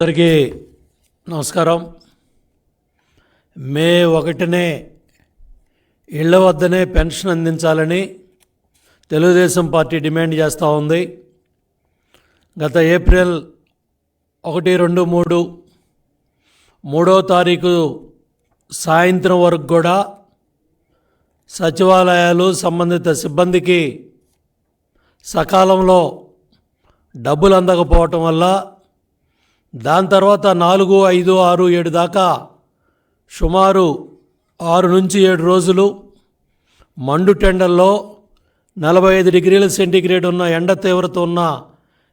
అందరికీ నమస్కారం. మే ఒకటినే ఇళ్ళ వద్దనే పెన్షన్ అందించాలని తెలుగుదేశం పార్టీ డిమాండ్ చేస్తూ ఉంది. గత ఏప్రిల్ ఒకటి రెండు మూడు మూడో తారీఖు సాయంత్రం వరకు కూడా సచివాలయాలు సంబంధిత సిబ్బందికి సకాలంలో డబ్బులు అందకపోవటం వల్ల దాని తర్వాత నాలుగు ఐదు ఆరు ఏడు దాకా సుమారు ఆరు నుంచి ఏడు రోజులు మండు టెండల్లో నలభై ఐదు డిగ్రీల సెంటీగ్రేడ్ ఉన్న ఎండ తీవ్రత ఉన్న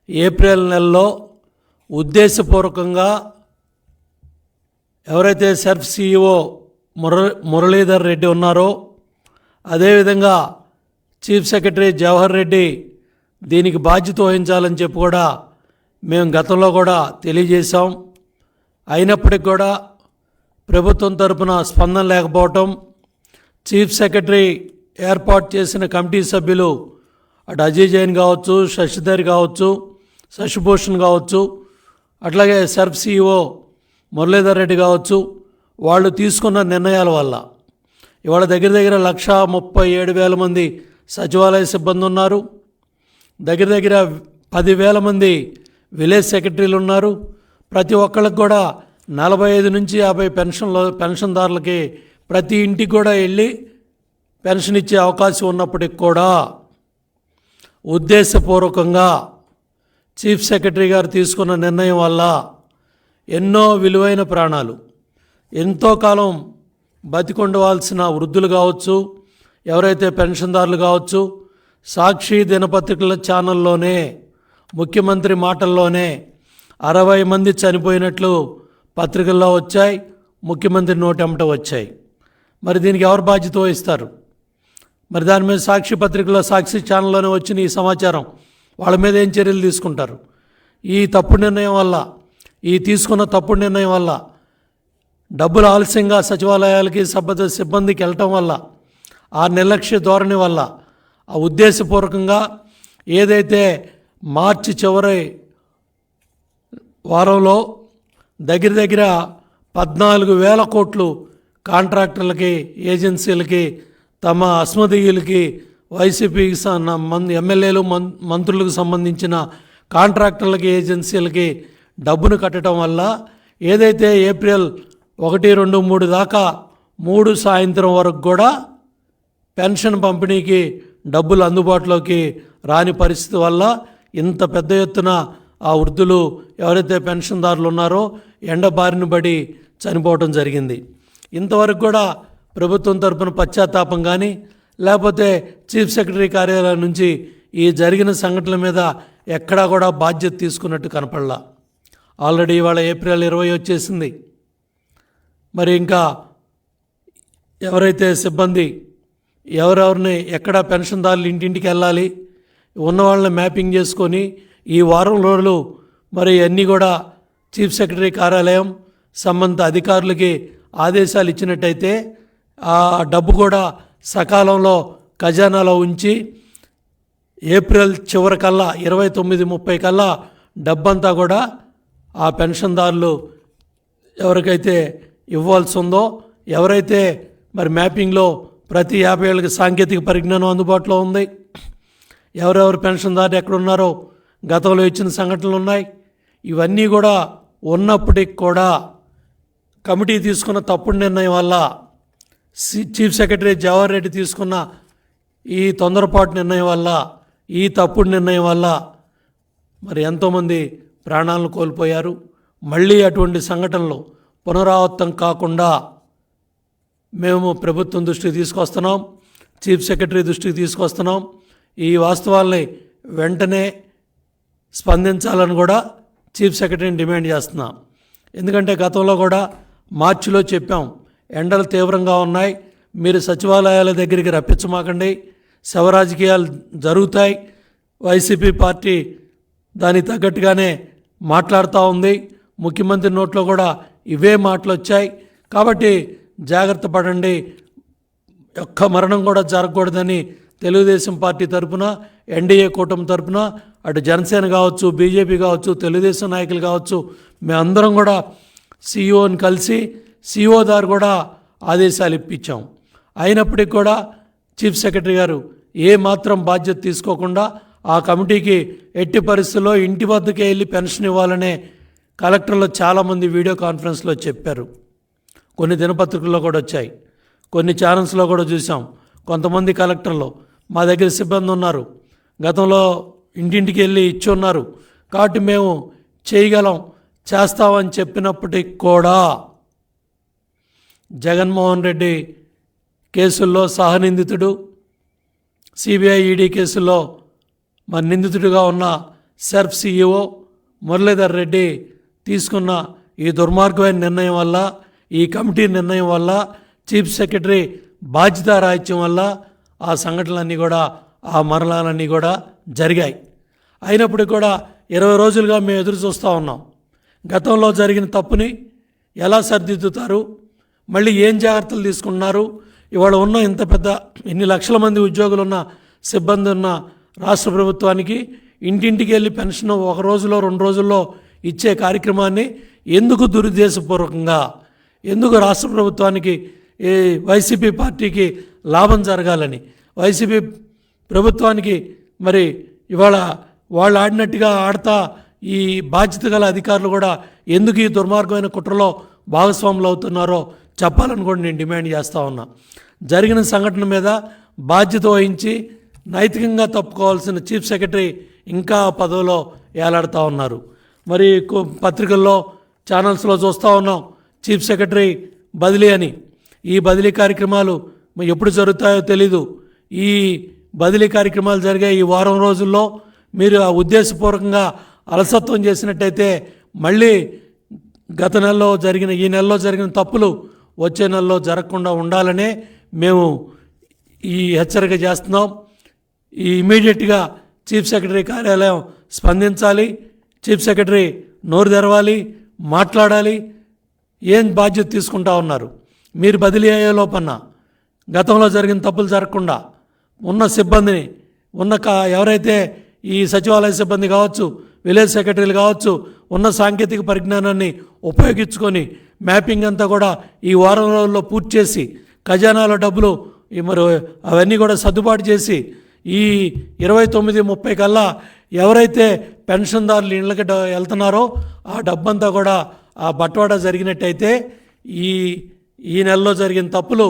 ఏప్రిల్ నెలలో ఉద్దేశపూర్వకంగా ఎవరైతే సెర్ఫ్ సిఇఓ ముర మురళీధర్ రెడ్డి ఉన్నారో అదేవిధంగా చీఫ్ సెక్రటరీ జవహర్ రెడ్డి దీనికి బాధ్యత వహించాలని చెప్పి కూడా మేము గతంలో కూడా తెలియజేశాం. అయినప్పటికి కూడా ప్రభుత్వం తరపున స్పందన లేకపోవటం చీఫ్ సెక్రటరీ ఏర్పాటు చేసిన కమిటీ సభ్యులు అటు అజయ్ జైన్ కావచ్చు శశిధర్ కావచ్చు శశిభూషణ్ కావచ్చు అట్లాగే సర్ఫ్ సిఇఓ మురళీధర్ రెడ్డి కావచ్చు వాళ్ళు తీసుకున్న నిర్ణయాల వల్ల. ఇవాళ దగ్గర దగ్గర లక్ష ముప్పై ఏడు వేల మంది సచివాలయ సిబ్బంది ఉన్నారు దగ్గర దగ్గర పదివేల మంది విలేజ్ సెక్రటరీలు ఉన్నారు. ప్రతి ఒక్కళ్ళకి కూడా నలభై ఐదు నుంచి యాభై పెన్షన్లో పెన్షన్దారులకి ప్రతి ఇంటికి కూడా వెళ్ళి పెన్షన్ ఇచ్చే అవకాశం ఉన్నప్పటికి కూడా ఉద్దేశపూర్వకంగా చీఫ్ సెక్రటరీ గారు తీసుకున్న నిర్ణయం వల్ల ఎన్నో విలువైన ప్రాణాలు ఎంతో కాలం బతికొండవలసిన వృద్ధులు కావచ్చు ఎవరైతే పెన్షన్దారులు కావచ్చు సాక్షి దినపత్రికల ఛానల్లోనే ముఖ్యమంత్రి మాటల్లోనే అరవై మంది చనిపోయినట్లు పత్రికల్లో వచ్చాయి ముఖ్యమంత్రి నోటెంట వచ్చాయి. మరి దీనికి ఎవరు బాధ్యత వహిస్తారు? మరి దాని మీద సాక్షి పత్రికలో సాక్షి ఛానల్లోనే వచ్చిన ఈ సమాచారం వాళ్ళ మీద ఏం చర్యలు తీసుకుంటారు? ఈ తప్పు నిర్ణయం వల్ల ఈ తీసుకున్న తప్పుడు నిర్ణయం వల్ల డబ్బులు ఆలస్యంగా సచివాలయాలకి సభ్య సిబ్బందికి వెళ్ళటం వల్ల ఆ నిర్లక్ష్య ధోరణి వల్ల ఆ ఉద్దేశపూర్వకంగా ఏదైతే మార్చి చివరి వారంలో దగ్గర దగ్గర పద్నాలుగు వేల కోట్లు కాంట్రాక్టర్లకి ఏజెన్సీలకి తమ అస్మదీయులకి వైసీపీకి మంది ఎమ్మెల్యేలు మం మంత్రులకు సంబంధించిన కాంట్రాక్టర్లకి ఏజెన్సీలకి డబ్బును కట్టడం వల్ల ఏదైతే ఏప్రిల్ ఒకటి రెండు మూడు దాకా మూడు సాయంత్రం వరకు కూడా పెన్షన్ పంపిణీకి డబ్బులు అందుబాటులోకి రాని పరిస్థితి వల్ల ఇంత పెద్ద ఎత్తున ఆ వృద్ధులు ఎవరైతే పెన్షన్దారులు ఉన్నారో ఎండ బారిన పడి చనిపోవడం జరిగింది. ఇంతవరకు కూడా ప్రభుత్వం తరపున పశ్చాత్తాపం కానీ లేకపోతే చీఫ్ సెక్రటరీ కార్యాలయం నుంచి ఈ జరిగిన సంఘటనల మీద ఎక్కడా కూడా బాధ్యత తీసుకున్నట్టు కనపడలా. ఆల్రెడీ ఇవాళ ఏప్రిల్ ఇరవై వచ్చేసింది. మరి ఇంకా ఎవరైతే సిబ్బంది ఎవరెవరిని ఎక్కడ పెన్షన్దారులు ఇంటింటికి వెళ్ళాలి ఉన్న వాళ్ళని మ్యాపింగ్ చేసుకొని ఈ వారం రోజులు మరి అన్నీ కూడా చీఫ్ సెక్రటరీ కార్యాలయం సంబంధిత అధికారులకి ఆదేశాలు ఇచ్చినట్టయితే ఆ డబ్బు కూడా సకాలంలో ఖజానాలో ఉంచి ఏప్రిల్ చివరి కల్లా ఇరవై తొమ్మిది ముప్పై కల్లా డబ్బంతా కూడా ఆ పెన్షన్దారులు ఎవరికైతే ఇవ్వాల్సి ఉందో ఎవరైతే మరి మ్యాపింగ్లో ప్రతి యాభై ఏళ్ళకి సాంకేతిక పరిజ్ఞానం అందుబాటులో ఉంది. ఎవరెవరు పెన్షన్దారులు ఎక్కడున్నారో గతంలో ఇచ్చిన సంఘటనలు ఉన్నాయి ఇవన్నీ కూడా ఉన్నప్పటికి కూడా కమిటీ తీసుకున్న తప్పుడు నిర్ణయం వల్ల చీఫ్ సెక్రటరీ జవహర్ రెడ్డి తీసుకున్న ఈ తొందరపాటు నిర్ణయం వల్ల ఈ తప్పుడు నిర్ణయం వల్ల మరి ఎంతోమంది ప్రాణాలను కోల్పోయారు. మళ్ళీ అటువంటి సంఘటనలు పునరావృతం కాకుండా మేము ప్రభుత్వం దృష్టికి తీసుకొస్తున్నాం చీఫ్ సెక్రటరీ దృష్టికి తీసుకొస్తున్నాం. ఈ వాస్తవాల్ని వెంటనే స్పందించాలని కూడా చీఫ్ సెక్రటరీని డిమాండ్ చేస్తున్నాం. ఎందుకంటే గతంలో కూడా మార్చిలో చెప్పాం ఎండలు తీవ్రంగా ఉన్నాయి మీరు సచివాలయాల దగ్గరికి రప్పించమాకండి శవరాజకీయాలు జరుగుతాయి వైసీపీ పార్టీ దానికి తగ్గట్టుగానే మాట్లాడుతూ ఉంది ముఖ్యమంత్రి నోట్లో కూడా ఇవే మాటలు వచ్చాయి. కాబట్టి జాగ్రత్త పడండి ఒక్క మరణం కూడా జరగకూడదని తెలుగుదేశం పార్టీ తరపున ఎన్డీఏ కూటమి తరపున అటు జనసేన కావచ్చు బీజేపీ కావచ్చు తెలుగుదేశం నాయకులు కావచ్చు మేమందరం కూడా సీఈఓని కలిసి సీఈఓ దారు కూడా ఆదేశాలు ఇప్పించాం. అయినప్పటికీ కూడా చీఫ్ సెక్రటరీ గారు ఏ మాత్రం బాధ్యత తీసుకోకుండా ఆ కమిటీకి ఎట్టి పరిస్థితుల్లో ఇంటి వద్దకే వెళ్ళి పెన్షన్ ఇవ్వాలనే కలెక్టర్లు చాలామంది వీడియో కాన్ఫరెన్స్లో చెప్పారు. కొన్ని దినపత్రికల్లో కూడా వచ్చాయి. కొన్ని ఛానల్స్లో కూడా చూసాం. కొంతమంది కలెక్టర్లు మా దగ్గర సిబ్బంది ఉన్నారు. గతంలో ఇంటింటికి వెళ్ళి ఇచ్చి ఉన్నారు కాబట్టి మేము చేయగలం చేస్తామని చెప్పినప్పటికి కూడా జగన్మోహన్ రెడ్డి కేసుల్లో సహనిందితుడు సిబిఐ ఈడీ కేసుల్లో మరి నిందితుడిగా ఉన్న సెర్ఫ్ సిఇఓ మురళీధర్ రెడ్డి తీసుకున్న ఈ దుర్మార్గమైన నిర్ణయం వల్ల ఈ కమిటీ నిర్ణయం వల్ల చీఫ్ సెక్రటరీ బాధ్యత రాహిత్యం వల్ల ఆ సంఘటనలన్నీ కూడా ఆ మరణాలన్నీ కూడా జరిగాయి. అయినప్పటికీ కూడా ఇరవై రోజులుగా మేము ఎదురు చూస్తూ ఉన్నాం. గతంలో జరిగిన తప్పుని ఎలా సరిదిద్దుతారు? మళ్ళీ ఏం జాగ్రత్తలు తీసుకున్నారు ఇవాళ ఉన్న ఇంత పెద్ద ఇన్ని లక్షల మంది ఉద్యోగులు ఉన్న సిబ్బంది ఉన్న రాష్ట్ర ప్రభుత్వానికి ఇంటింటికి వెళ్ళి పెన్షన్ ఒక రోజులో రెండు రోజుల్లో ఇచ్చే కార్యక్రమాన్ని ఎందుకు దురుద్దేశపూర్వకంగా ఎందుకు రాష్ట్ర ప్రభుత్వానికి ఈ వైసీపీ పార్టీకి లాభం జరగాలని వైసీపీ ప్రభుత్వానికి మరి ఇవాళ వాళ్ళు ఆడినట్టుగా ఆడతా ఈ బాధ్యత గల అధికారులు కూడా ఎందుకు ఈ దుర్మార్గమైన కుట్రలో భాగస్వాములు అవుతున్నారో చెప్పాలని కూడా నేను డిమాండ్ చేస్తూ ఉన్నా. జరిగిన సంఘటన మీద బాధ్యత వహించి నైతికంగా తప్పుకోవాల్సిన చీఫ్ సెక్రటరీ ఇంకా పదవిలో ఏలాడుతూ ఉన్నారు. మరి పత్రికల్లో ఛానల్స్లో చూస్తూ ఉన్నాం చీఫ్ సెక్రటరీ బదిలీ అని. ఈ బదిలీ కార్యక్రమాలు ఎప్పుడు జరుగుతాయో తెలీదు. ఈ బదిలీ కార్యక్రమాలు జరిగే ఈ వారం రోజుల్లో మీరు ఆ ఉద్దేశపూర్వకంగా అలసత్వం చేసినట్టయితే మళ్ళీ గత నెలలో జరిగిన ఈ నెలలో జరిగిన తప్పులు వచ్చే నెలలో జరగకుండా ఉండాలనే మేము ఈ హెచ్చరిక చేస్తున్నాం. ఈ ఇమీడియట్గా చీఫ్ సెక్రటరీ కార్యాలయం స్పందించాలి చీఫ్ సెక్రటరీ నోరు తెరవాలి మాట్లాడాలి ఏం బాధ్యత తీసుకుంటా ఉన్నారు? మీరు బదిలీ అయ్యే లోపన్న గతంలో జరిగిన తప్పులు జరగకుండా ఉన్న సిబ్బందిని ఉన్న కా ఎవరైతే ఈ సచివాలయ సిబ్బంది కావచ్చు విలేజ్ సెక్రటరీలు కావచ్చు ఉన్న సాంకేతిక పరిజ్ఞానాన్ని ఉపయోగించుకొని మ్యాపింగ్ అంతా కూడా ఈ వారం రోజుల్లో పూర్తి చేసి ఖజానాలో డబ్బులు ఈ మరి అవన్నీ కూడా సర్దుబాటు చేసి ఈ ఇరవై తొమ్మిది ముప్పై కల్లా ఎవరైతే పెన్షన్దారులు ఇళ్ళకి వెళ్తున్నారో ఆ డబ్బంతా కూడా ఆ బట్వాడా జరిగినట్టయితే ఈ ఈ నెలలో జరిగిన తప్పులు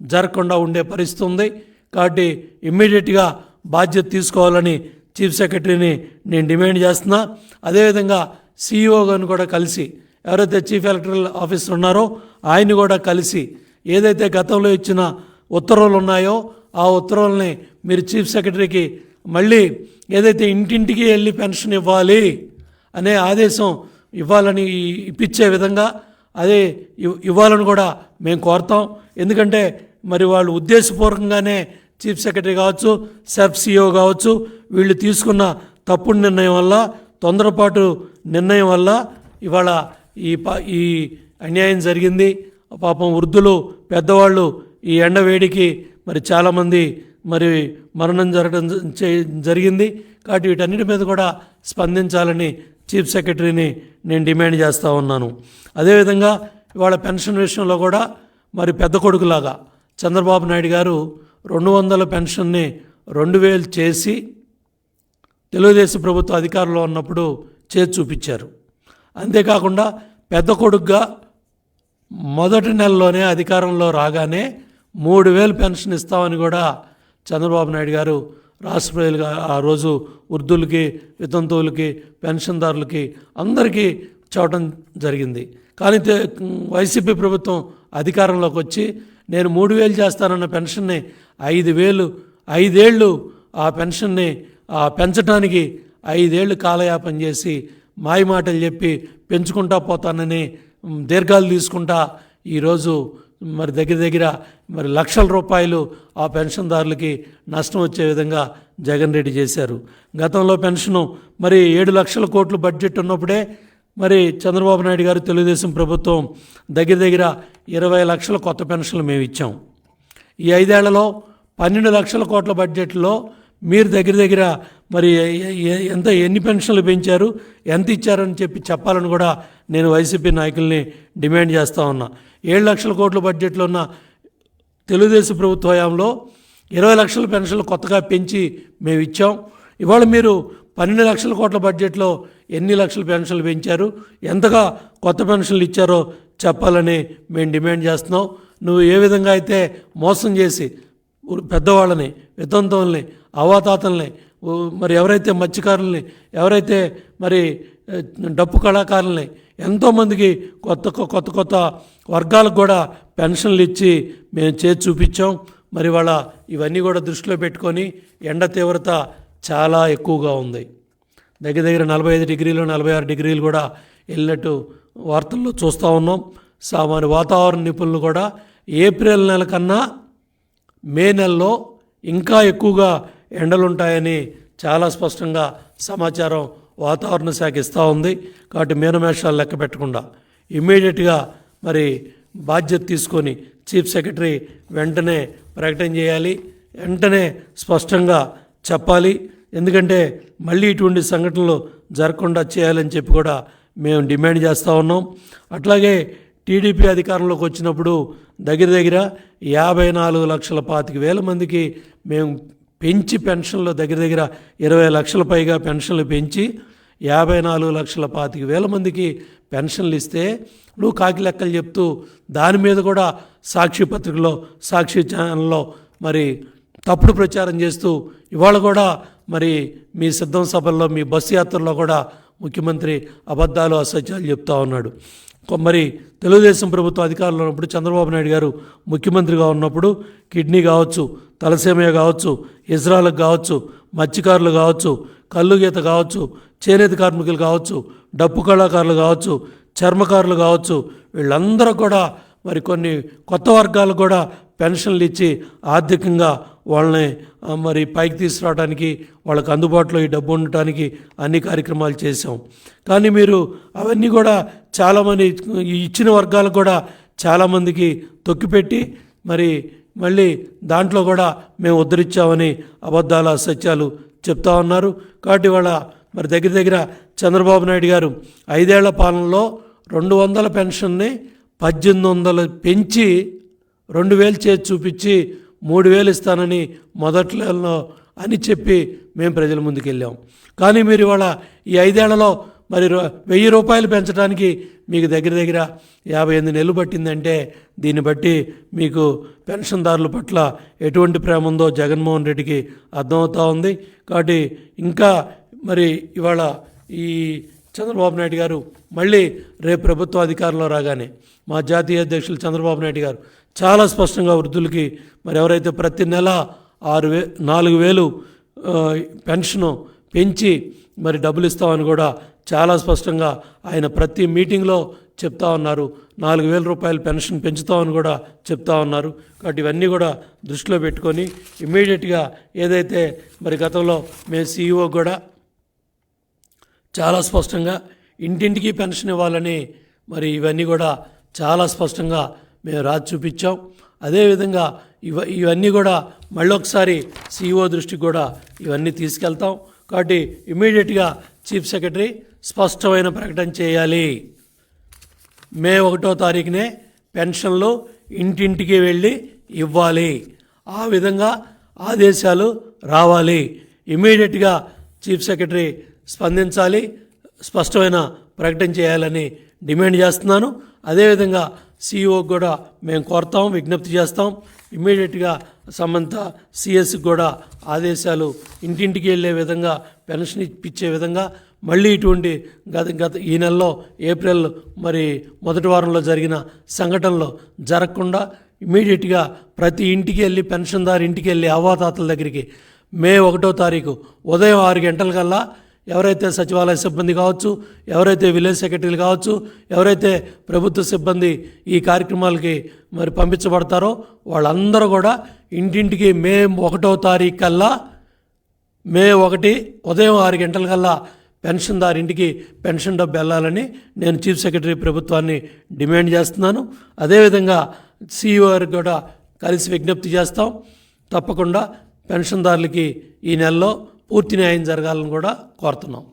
జరగకుండా ఉండే పరిస్థితి ఉంది. కాబట్టి ఇమ్మీడియట్గా బాధ్యత తీసుకోవాలని చీఫ్ సెక్రటరీని నేను డిమాండ్ చేస్తున్నా. అదేవిధంగా సీఈఓ గారిని కూడా కలిసి ఎవరైతే చీఫ్ ఎలక్టరల్ ఆఫీసర్ ఉన్నారో ఆయన్ని కూడా కలిసి ఏదైతే గతంలో ఇచ్చిన ఉత్తర్వులు ఉన్నాయో ఆ ఉత్తర్వుల్ని మీరు చీఫ్ సెక్రటరీకి మళ్ళీ ఏదైతే ఇంటింటికి వెళ్ళి పెన్షన్ ఇవ్వాలి అనే ఆదేశం ఇవ్వాలని ఇప్పించే విధంగా అదే ఇవ్వాలని కూడా మేము కోరుతాం. ఎందుకంటే మరి వాళ్ళు ఉద్దేశపూర్వకంగానే చీఫ్ సెక్రటరీ కావచ్చు సెఫ్ సిఓ కావచ్చు వీళ్ళు తీసుకున్న తప్పుడు నిర్ణయం వల్ల తొందరపాటు నిర్ణయం వల్ల ఇవాళ ఈ పా ఈ అన్యాయం జరిగింది. పాపం వృద్ధులు పెద్దవాళ్ళు ఈ ఎండ వేడికి మరి చాలామంది మరి మరణం జరగడం జరిగింది. కాబట్టి వీటన్నిటి మీద కూడా స్పందించాలని చీఫ్ సెక్రటరీని నేను డిమాండ్ చేస్తూ ఉన్నాను. అదేవిధంగా ఇవాళ పెన్షన్ విషయంలో కూడా మరి పెద్ద కొడుకులాగా చంద్రబాబు నాయుడు గారు రెండు వందల పెన్షన్ని రెండు వేలు చేసి తెలుగుదేశం ప్రభుత్వ అధికారంలో ఉన్నప్పుడు చేతి చూపించారు. అంతేకాకుండా పెద్ద కొడుకుగా మొదటి నెలలోనే అధికారంలో రాగానే మూడు వేలు పెన్షన్ ఇస్తామని కూడా చంద్రబాబు నాయుడు గారు రాష్ట్ర ప్రజలుగా ఆ రోజు వృద్ధులకి వితంతువులకి పెన్షన్దారులకి అందరికీ చూడటం జరిగింది. కానీ వైసీపీ ప్రభుత్వం అధికారంలోకి వచ్చి నేను మూడు వేలు చేస్తానన్న పెన్షన్ని ఐదు వేలు ఐదేళ్ళు ఆ పెన్షన్ని పెంచడానికి ఐదేళ్ళు కాలయాపన చేసి మాయమాటలు చెప్పి పెంచుకుంటా పోతానని దీర్ఘాలు తీసుకుంటా ఈరోజు మరి దగ్గర దగ్గర మరి లక్షల రూపాయలు ఆ పెన్షన్దారులకి నష్టం వచ్చే విధంగా జగన్ రెడ్డి చేశారు. గతంలో పెన్షను మరి ఏడు లక్షల కోట్లు బడ్జెట్ ఉన్నప్పుడే మరి చంద్రబాబు నాయుడు గారు తెలుగుదేశం ప్రభుత్వం దగ్గర దగ్గర ఇరవై లక్షల కొత్త పెన్షన్లు మేము ఇచ్చాం. ఈ ఐదేళ్ళలో పన్నెండు లక్షల కోట్ల బడ్జెట్లో మీరు దగ్గర దగ్గర మరి ఎంత ఎన్ని పెన్షన్లు పెంచారు ఎంత ఇచ్చారని చెప్పి చెప్పాలని కూడా నేను వైసీపీ నాయకుల్ని డిమాండ్ చేస్తూ ఉన్నా. ఏడు లక్షల కోట్ల బడ్జెట్లో ఉన్న తెలుగుదేశం ప్రభుత్వ హయాంలో ఇరవై లక్షల పెన్షన్లు కొత్తగా పెంచి మేము ఇచ్చాం. ఇవాళ మీరు పన్నెండు లక్షల కోట్ల బడ్జెట్లో ఎన్ని లక్షల పెన్షన్లు పెంచారు ఎంతగా కొత్త పెన్షన్లు ఇచ్చారో చెప్పాలని మేము డిమాండ్ చేస్తున్నాం. నువ్వు ఏ విధంగా అయితే మోసం చేసి పెద్దవాళ్ళని వితంతువుల్ని అవాతాతల్ని మరి ఎవరైతే మత్స్యకారుల్ని ఎవరైతే మరి డప్పు కళాకారుల్ని ఎంతోమందికి కొత్త కొత్త కొత్త వర్గాలకు కూడా పెన్షన్లు ఇచ్చి మేము చేసి చూపించాం. మరి వాళ్ళ ఇవన్నీ కూడా దృష్టిలో పెట్టుకొని ఎండ తీవ్రత చాలా ఎక్కువగా ఉంది. దగ్గర దగ్గర నలభై ఐదు డిగ్రీలు నలభై ఆరు డిగ్రీలు కూడా వెళ్ళినట్టు వార్తల్లో చూస్తూ ఉన్నాం. సామాన్య వాతావరణ నిపుణులు కూడా ఏప్రిల్ నెల కన్నా మే నెలలో ఇంకా ఎక్కువగా ఎండలుంటాయని చాలా స్పష్టంగా సమాచారం వాతావరణ శాఖ ఇస్తూ ఉంది. కాబట్టి మీనమేషాలు లెక్క పెట్టకుండా ఇమ్మీడియట్గా మరి బాధ్యత తీసుకొని చీఫ్ సెక్రటరీ వెంటనే ప్రకటన చేయాలి. వెంటనే స్పష్టంగా చెప్పాలి. ఎందుకంటే మళ్ళీ ఇటువంటి సంఘటనలు జరగకుండా చేయాలని చెప్పి కూడా మేము డిమాండ్ చేస్తూ ఉన్నాం. అట్లాగే టీడీపీ అధికారంలోకి వచ్చినప్పుడు దగ్గర దగ్గర యాభై నాలుగు లక్షల పాతిక వేల మందికి మేము పెంచి పెన్షన్లు దగ్గర దగ్గర ఇరవై లక్షల పైగా పెన్షన్లు పెంచి యాభై నాలుగు లక్షల పాతిక వేల మందికి పెన్షన్లు ఇస్తే నువ్వు కాకి లెక్కలు చెప్తూ దాని మీద కూడా సాక్షి పత్రికలో సాక్షి ఛానల్లో మరి తప్పుడు ప్రచారం చేస్తూ ఇవాళ కూడా మరి మీ సిద్ధం సభల్లో మీ బస్సు యాత్రలో కూడా ముఖ్యమంత్రి అబద్ధాలు అసత్యాలు చెప్తా ఉన్నాడు. మరి తెలుగుదేశం ప్రభుత్వం అధికారంలో ఉన్నప్పుడు చంద్రబాబు నాయుడు గారు ముఖ్యమంత్రిగా ఉన్నప్పుడు కిడ్నీ కావచ్చు తలసేమియా కావచ్చు ఇజ్రాలకు కావచ్చు మత్స్యకారులు కావచ్చు కళ్ళు గీత కావచ్చు చేనేత కార్మికులు కావచ్చు డప్పు కళాకారులు కావచ్చు చర్మకారులు కావచ్చు వీళ్ళందరూ కూడా మరి కొన్ని కొత్త వర్గాలకు కూడా పెన్షన్లు ఇచ్చి ఆర్థికంగా వాళ్ళని మరి పైకి తీసుకురావడానికి వాళ్ళకి అందుబాటులో ఈ డబ్బు ఉండటానికి అన్ని కార్యక్రమాలు చేసాం కానీ మీరు అవన్నీ కూడా చాలామంది ఇచ్చిన వర్గాలకు కూడా చాలామందికి తొక్కిపెట్టి మరి మళ్ళీ దాంట్లో కూడా మేము ఉద్ధరించామని అబద్ధాల సత్యాలు చెప్తా ఉన్నారు. కాబట్టి వాళ్ళ మరి దగ్గర దగ్గర చంద్రబాబు నాయుడు గారు ఐదేళ్ళ పాలనలో రెండు వందల పెన్షన్ని పద్దెనిమిది వందలు పెంచి రెండు వేలు చేసి చూపించి మూడు వేలు ఇస్తానని మొదట్లో అని చెప్పి మేము ప్రజల ముందుకు వెళ్ళాం. కానీ మీరు ఇవాళ ఈ ఐదేళ్ళలో మరి రూ- వెయ్యి రూపాయలు పెంచడానికి మీకు దగ్గర దగ్గర యాభై ఎనిమిది నెలలు పట్టిందంటే దీన్ని బట్టి మీకు పెన్షన్దారుల పట్ల ఎటువంటి ప్రేమ ఉందో జగన్మోహన్ రెడ్డికి అర్థమవుతూ ఉంది. కాబట్టి ఇంకా మరి ఇవాళ ఈ చంద్రబాబు నాయుడు గారు మళ్ళీ రేపు ప్రభుత్వ అధికారంలో రాగానే మా జాతీయ అధ్యక్షులు చంద్రబాబు నాయుడు గారు చాలా స్పష్టంగా వృద్ధులకి మరి ఎవరైతే ప్రతి నెల ఆరు వే నాలుగు వేలు పెన్షను పెంచి మరి డబ్బులు ఇస్తామని కూడా చాలా స్పష్టంగా ఆయన ప్రతి మీటింగ్లో చెప్తా ఉన్నారు. నాలుగు వేల రూపాయలు పెన్షన్ పెంచుతామని కూడా చెప్తా ఉన్నారు. కాబట్టి ఇవన్నీ కూడా దృష్టిలో పెట్టుకొని ఇమ్మీడియట్గా ఏదైతే మరి గతంలో మేము సీఈఓ కూడా చాలా స్పష్టంగా ఇంటింటికి పెన్షన్ ఇవ్వాలని మరి ఇవన్నీ కూడా చాలా స్పష్టంగా మేము రాజు చూపించాం. అదేవిధంగా ఇవ ఇవన్నీ కూడా మళ్ళొకసారి సీఈఓ దృష్టికి కూడా ఇవన్నీ తీసుకెళ్తాం. కాబట్టి ఇమీడియట్గా చీఫ్ సెక్రటరీ స్పష్టమైన ప్రకటన చేయాలి. మే ఒకటో తారీఖునే పెన్షన్లు ఇంటింటికి వెళ్ళి ఇవ్వాలి. ఆ విధంగా ఆదేశాలు రావాలి. ఇమీడియట్గా చీఫ్ సెక్రటరీ స్పందించాలి. స్పష్టమైన ప్రకటన చేయాలని డిమాండ్ చేస్తున్నాను. అదేవిధంగా సీఈఓ కూడా మేము కోరుతాం విజ్ఞప్తి చేస్తాం. ఇమ్మీడియట్గా సంబంధ సిఎస్కి కూడా ఆదేశాలు ఇంటింటికి వెళ్ళే విధంగా పెన్షన్ ఇప్పించే విధంగా మళ్ళీ ఇటువంటి గత గత ఈ నెలలో ఏప్రిల్ మరి మొదటి వారంలో జరిగిన సంఘటనలు జరగకుండా ఇమీడియట్గా ప్రతి ఇంటికి వెళ్ళి పెన్షన్దారు ఇంటికి వెళ్ళి అవ్వాతాతల దగ్గరికి మే ఒకటో తారీఖు ఉదయం ఆరు గంటల కల్లా ఎవరైతే సచివాలయ సిబ్బంది కావచ్చు ఎవరైతే విలేజ్ సెక్రటరీలు కావచ్చు ఎవరైతే ప్రభుత్వ సిబ్బంది ఈ కార్యక్రమాలకి మరి పంపించబడతారో వాళ్ళందరూ కూడా ఇంటింటికి మే ఒకటో తారీఖు కల్లా మే ఒకటి ఉదయం ఆరు గంటల కల్లా పెన్షన్దారు ఇంటికి పెన్షన్ డబ్బు వెళ్ళాలని నేను చీఫ్ సెక్రటరీ ప్రభుత్వాన్ని డిమాండ్ చేస్తున్నాను. అదేవిధంగా సీఈఓ కూడా కలిసి విజ్ఞప్తి చేస్తాం. తప్పకుండా పెన్షన్దారులకి ఈ నెలలో పూర్తి న్యాయం జరగాలని కూడా కోరుతున్నాం.